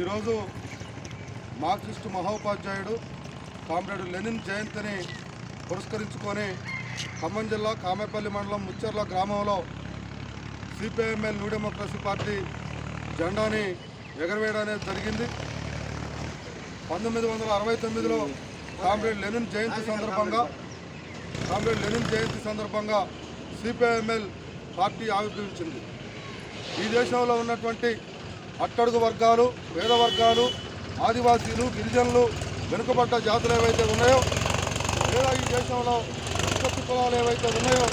ఈరోజు Marxist మహోపాధ్యాయుడు comrade Lenin జయంతిని పురస్కరించుకొని ఖమ్మం జిల్లా కామేపల్లి మండలం ముచ్చర్ల గ్రామంలో సిపిఐఎంఎల్ న్యూ డెమోక్రసీ పార్టీ జెండాని ఎగరవేయడం అనేది జరిగింది. పంతొమ్మిది వందల అరవై తొమ్మిదిలో కామ్రేడ్ లెనిన్ జయంతి సందర్భంగా కామ్రేడ్ లెనిన్ జయంతి సందర్భంగా సిపిఐఎంఎల్ పార్టీ ఆవిర్భవించింది. ఈ దేశంలో ఉన్నటువంటి అట్టడుగు వర్గాలు పేద వర్గాలు ఆదివాసీలు గిరిజనులు వెనుకబడ్డ జాతులు ఏవైతే ఉన్నాయో లేదా ఈ దేశంలో ఉత్పత్తి కులాలు ఏవైతే ఉన్నాయో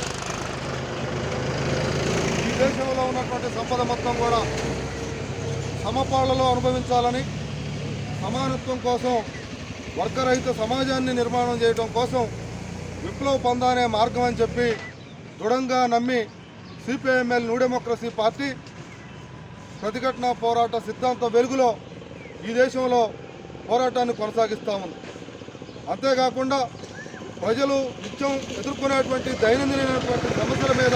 ఈ దేశంలో ఉన్నటువంటి సంపద మొత్తం కూడా సమపాళ్ళలో అనుభవించాలని సమానత్వం కోసం వర్గరహిత సమాజాన్ని నిర్మాణం చేయడం కోసం విప్లవ పొందానే మార్గం అని చెప్పి దృఢంగా నమ్మి సిపిఐఎంఎల్ న్యూ డెమోక్రసీ పార్టీ ప్రతిఘటన పోరాట సిద్ధాంత వెలుగులో ఈ దేశంలో పోరాటాన్ని కొనసాగిస్తా ఉంది అంతేకాకుండా ప్రజలు నిత్యం ఎదుర్కొనేటువంటి దైనందినటువంటి సమస్యల మీద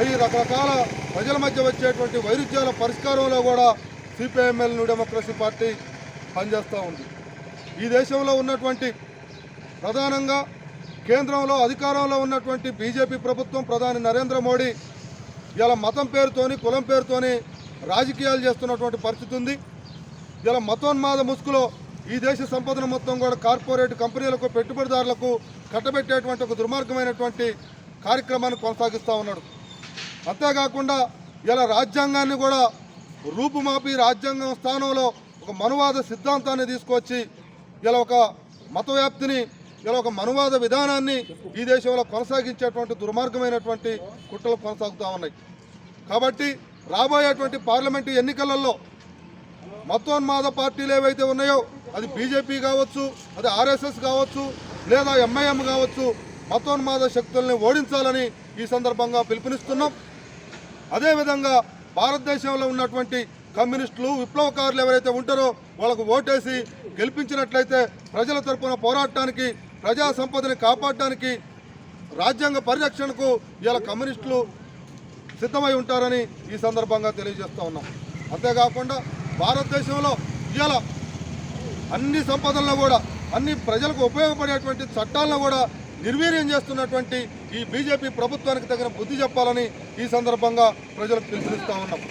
అవి రకరకాల ప్రజల మధ్య వచ్చేటువంటి వైరుధ్యాల పరిష్కారంలో కూడా సిపిఐఎంఎల్ న్యూ డెమోక్రసీ పార్టీ పనిచేస్తూ ఉంది. ఈ దేశంలో ఉన్నటువంటి ప్రధానంగా కేంద్రంలో అధికారంలో ఉన్నటువంటి బీజేపీ ప్రభుత్వం ప్రధాని నరేంద్ర మోడీ ఇలా మతం పేరుతోని కులం పేరుతోని రాజకీయాలు చేస్తున్నటువంటి పరిస్థితి ఉంది. ఇలా మతోన్మాద ముసుగులో ఈ దేశ సంపదను మొత్తం కూడా కార్పొరేట్ కంపెనీలకు పెట్టుబడిదారులకు కట్టబెట్టేటువంటి ఒక దుర్మార్గమైనటువంటి కార్యక్రమాన్ని కొనసాగిస్తూ ఉన్నాడు. అంతేకాకుండా ఇలా రాజ్యాంగాన్ని కూడా రూపుమాపి రాజ్యాంగం స్థానంలో ఒక మనువాద సిద్ధాంతాన్ని తీసుకొచ్చి ఇలా ఒక మత వ్యాప్తిని ఇలా ఒక మనువాద విధానాన్ని ఈ దేశంలో కొనసాగించేటువంటి దుర్మార్గమైనటువంటి కుట్రలు కొనసాగుతూ ఉన్నాయి. కాబట్టి రాబోయేటువంటి పార్లమెంటు ఎన్నికలలో మతోన్మాద పార్టీలు ఏవైతే ఉన్నాయో అది బీజేపీ కావచ్చు అది ఆర్ఎస్ఎస్ కావచ్చు లేదా ఎంఐఎం కావచ్చు మతోన్మాద శక్తుల్ని ఓడించాలని ఈ సందర్భంగా పిలుపునిస్తున్నాం. అదేవిధంగా భారతదేశంలో ఉన్నటువంటి కమ్యూనిస్టులు విప్లవకారులు ఎవరైతే ఉంటారో వాళ్ళకు ఓటేసి గెలిపించినట్లయితే ప్రజల తరపున పోరాటానికి ప్రజా సంపదని కాపాడడానికి రాజ్యాంగ పరిరక్షణకు ఇలా కమ్యూనిస్టులు సిద్ధమై ఉంటారని ఈ సందర్భంగా తెలియజేస్తూ ఉన్నాం. అంతేకాకుండా భారతదేశంలో ఇవాళ అన్ని సంపదలను కూడా అన్ని ప్రజలకు ఉపయోగపడేటువంటి చట్టాలను కూడా నిర్వీర్యం చేస్తున్నటువంటి ఈ బీజేపీ ప్రభుత్వానికి తగిన బుద్ధి చెప్పాలని ఈ సందర్భంగా ప్రజలకు పిలుపునిస్తూ ఉన్నాం.